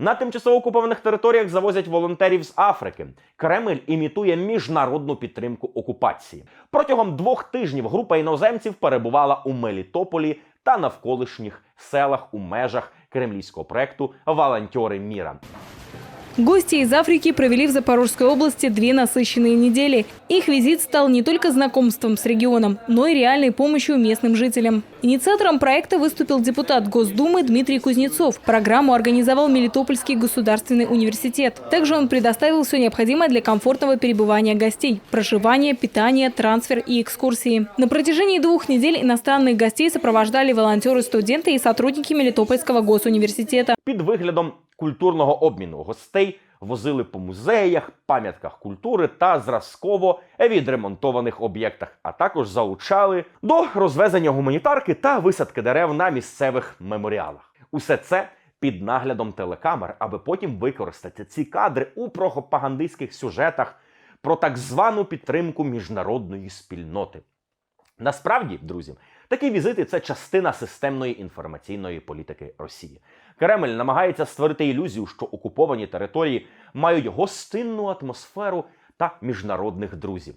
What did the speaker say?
На тимчасово окупованих територіях завозять волонтерів з Африки. Кремль імітує міжнародну підтримку окупації. Протягом двох тижнів група іноземців перебувала у Мелітополі та навколишніх селах у межах кремлівського проекту Волонтери міра. Гости из Африки провели в Запорожской области две насыщенные недели. Их визит стал не только знакомством с регионом, но и реальной помощью местным жителям. Инициатором проекта выступил депутат Госдумы Дмитрий Кузнецов. Программу организовал Мелитопольский государственный университет. Также он предоставил все необходимое для комфортного перебывания гостей – проживание, питание, трансфер и экскурсии. На протяжении двух недель иностранных гостей сопровождали волонтеры, студенты и сотрудники Мелитопольского госуниверситета. Під виглядом культурного обміну гостей возили по музеях, пам'ятках культури та зразково відремонтованих об'єктах, а також залучали до розвезення гуманітарки та висадки дерев на місцевих меморіалах. Усе це під наглядом телекамер, аби потім використати ці кадри у пропагандистських сюжетах про так звану підтримку міжнародної спільноти. Насправді, друзі, такі візити це частина системної інформаційної політики Росії. Кремль намагається створити ілюзію, що окуповані території мають гостинну атмосферу та міжнародних друзів.